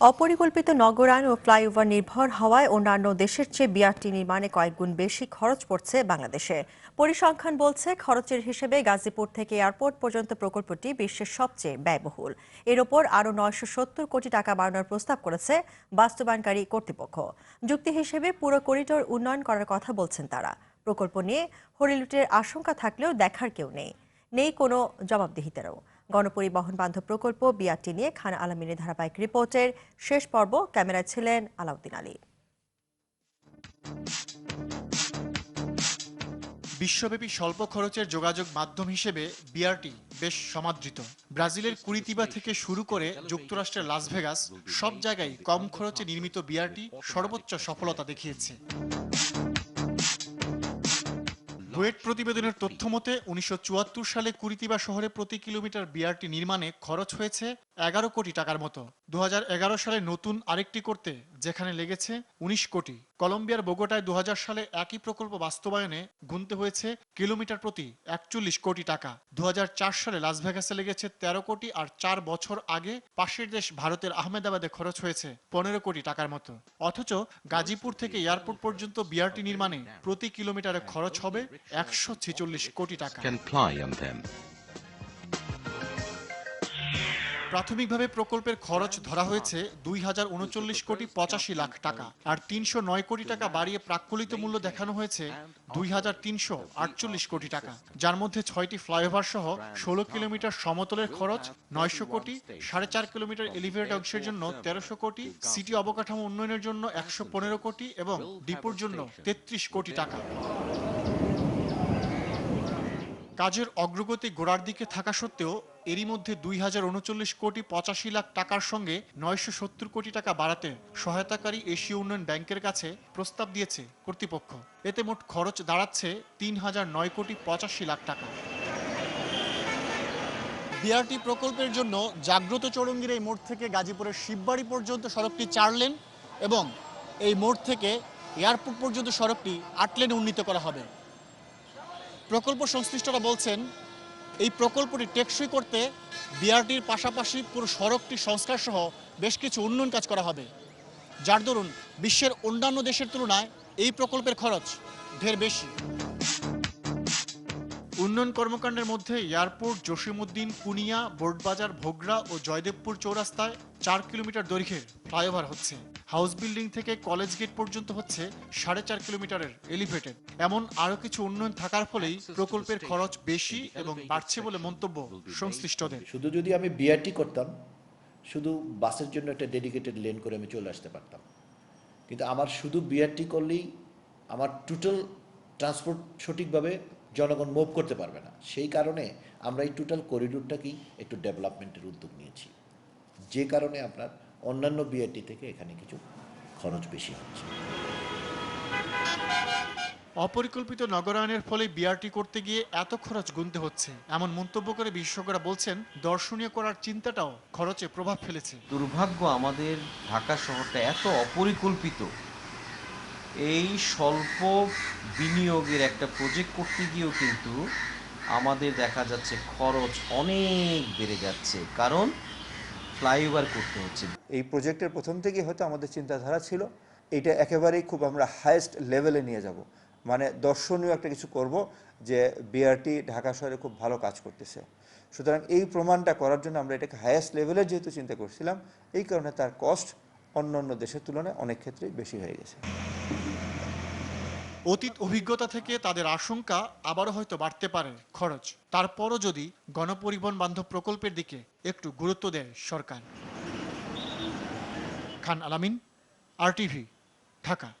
অপরিকল্পিত নগরায়ন ও ফ্লাইওভার নির্ভর হওয়ায় অন্যান্য দেশের চেয়ে বিআরটি নির্মাণে কয়েকগুণ বেশি খরচ পড়ছে বাংলাদেশে। পরিসংখ্যান বলছে, খরচের হিসেবে গাজীপুর থেকে এয়ারপোর্ট পর্যন্ত প্রকল্পটি বিশ্বের সবচেয়ে ব্যয়বহুল। এর ওপর আরও নয়শো সত্তর কোটি টাকা বাড়ানোর প্রস্তাব করেছে বাস্তবায়নকারী কর্তৃপক্ষ। যুক্তি হিসেবে পুরো করিডোর উন্নয়ন করার কথা বলছেন তারা। প্রকল্প নিয়ে হরিলুটের আশঙ্কা থাকলেও দেখার কেউ নেই। নেই কোনো জবাবদিহিতারও। গণপরিবহন বান্ধব প্রকল্প বিআরটি নিয়ে খান আলমিনের ধারাবাহিক রিপোর্টের শেষ পর্ব ক্যামেরায় ছিলেন আলাউদ্দিন আলী। বিশ্বব্যাপী স্বল্প খরচের যোগাযোগ মাধ্যম হিসেবে বিআরটি বেশ সমাদৃত। ব্রাজিলের কুরিতিবা থেকে শুরু করে যুক্তরাষ্ট্রের লাস ভেগাস সব জায়গায় কম খরচে নির্মিত বিআরটি সর্বোচ্চ সফলতা দেখিয়েছে। বুয়েট প্রতিবেদনের তথ্য মতে, উনিশশো চুয়াত্তর সালে কুড়িতিবা শহরে প্রতি কিলোমিটার বিআরটি নির্মাণে খরচ হয়েছে এগারো কোটি টাকার মতো। দু হাজার এগারো সালে নতুন আরেকটি করতে, যেখানে লেগেছে উনিশ কোটি। কলম্বিয়ার বোগোটায় দু হাজার সালে একই প্রকল্প বাস্তবায়নে গুনতে হয়েছে কিলোমিটার প্রতি একচল্লিশ কোটি টাকা। দু হাজার চার সালে লাস ভেগাসে লেগেছে তেরো কোটি আর চার বছর আগে পাশের দেশ ভারতের আহমেদাবাদে খরচ হয়েছে পনেরো কোটি টাকার মতো। অথচ গাজীপুর থেকে এয়ারপোর্ট পর্যন্ত বিআরটি নির্মাণে প্রতি কিলোমিটারে খরচ হবে একশো ছেচল্লিশ কোটি টাকা। প্রাথমিকভাবে প্রকল্পের খরচ ধরা হয়েছে দুই হাজার উনচল্লিশ কোটি পঁচাশি লাখ টাকা আর তিনশো নয় কোটি টাকা বাড়িয়ে প্রাক্কলিত মূল্য দেখানো হয়েছে দুই হাজার তিনশো আটচল্লিশ কোটি টাকা। যার মধ্যে ছয়টি ফ্লাইওভার সহ ষোলো কিলোমিটার সমতলের খরচ, নয়শো কোটি, সাড়ে চার কিলোমিটার এলিভেটেড অংশের জন্য তেরোশো কোটি, সিটি অবকাঠামো উন্নয়নের জন্য একশো পনেরো কোটি এবং ডিপোর জন্য তেত্রিশ কোটি টাকা। কাজের অগ্রগতি গোড়ার দিকে থাকা সত্ত্বেও এরই মধ্যে দুই হাজার উনচল্লিশ কোটি পঁচাশি লাখ টাকার সঙ্গে নয়শো সত্তর কোটি টাকা বাড়াতে সহায়তাকারী এশীয় উন্নয়ন ব্যাংকের কাছে প্রস্তাব দিয়েছে কর্তৃপক্ষ। এতে মোট খরচ দাঁড়াচ্ছে তিন হাজার নয় কোটি পঁচাশি লাখ টাকা। বিআরটি প্রকল্পের জন্য জাগ্রত চৌরঙ্গীর এই মোড় থেকে গাজীপুরের শিববাড়ি পর্যন্ত সড়কটি চার লেন এবং এই মোড় থেকে এয়ারপোর্ট পর্যন্ত সড়কটি আট লেনে উন্নীত করা হবে। প্রকল্প সংশ্লিষ্টরা বলছেন এই প্রকল্পটি টেকসই করতে বিআরটির পাশাপাশি পুরো সড়কটি সংস্কার সহ বেশ কিছু উন্নয়ন কাজ করা হবে। যার দরুন বিশ্বের অন্যান্য দেশের তুলনায় এই প্রকল্পের খরচ ঢের বেশি। উন্নয়ন কর্মকাণ্ডের মধ্যে এয়ারপোর্ট জসিমউদ্দিন কুনিয়া বোর্ডবাজার ভোগড়া ও জয়দেবপুর চৌরাস্তায় চার কিলোমিটার দৈর্ঘ্যের ফ্লাইওভার হচ্ছে। হাউস বিল্ডিং থেকে কলেজ গেট পর্যন্ত হচ্ছে সাড়ে চার কিলোমিটারের এলিভেটেড। এমন আরও কিছু উন্নয়ন থাকার ফলেই প্রকল্পের খরচ বেশি এবং বাড়ছে বলে মন্তব্য সংশ্লিষ্টদের। শুধু যদি আমি বিআরটি করতাম শুধু বাসের জন্য একটা ডেডিকেটেড লেন করে আমি চলে আসতে পারতাম। কিন্তু আমার শুধু বিআরটি করলেই আমার টোটাল ট্রান্সপোর্ট সঠিকভাবে জনগণ মুভ করতে পারবে না। সেই কারণে আমরা এই টোটাল করিডোরটাকেই একটু ডেভেলপমেন্টের উদ্যোগ নিয়েছি। যে কারণে আপনার অন্যান্য বিআরটি থেকে এখানে কিছু খরচ বেশি হচ্ছে। অপরিকল্পিত নগরায়নের ফলে বিআরটি করতে গিয়ে এত খরচ গুনতে হচ্ছে এমন মন্তব্য করে বিশেষজ্ঞরা বলছেন দর্শনীয় করার চিন্তাটাও খরচে প্রভাব ফেলেছে। দুর্ভাগ্য আমাদের ঢাকা শহরটা এত অপরিকল্পিত। এই স্বল্প বিনিয়োগের একটা প্রজেক্ট করতে গিয়েও কিন্তু আমাদের দেখা যাচ্ছে খরচ অনেক বেড়ে যাচ্ছে। কারণ ফ্লাইওভার করতে হচ্ছে। এই প্রজেক্টের প্রথম থেকেই হয়তো আমাদের চিন্তাধারা ছিল, এটা একেবারেই খুব আমরা হায়েস্ট লেভেলে নিয়ে যাব। মানে দর্শনীয় একটা কিছু করব যে বিআরটি ঢাকা শহরে খুব ভালো কাজ করতেছে। সুতরাং এই প্রমাণটা করার জন্য আমরা এটাকে হায়েস্ট লেভেলে যেহেতু চিন্তা করছিলাম, এই কারণে তার কস্ট অন্য অন্য দেশের তুলনায় অনেক ক্ষেত্রেই বেশি হয়ে গেছে। অতীত অভিজ্ঞতা থেকে তাদের আশঙ্কা আবারও হয়তো বাড়তে পারে খরচ। তারপরও যদি গণপরিবহন বান্ধব প্রকল্পের দিকে একটু গুরুত্ব দেয় সরকার। খান আলামিন আরটিভি ঢাকা।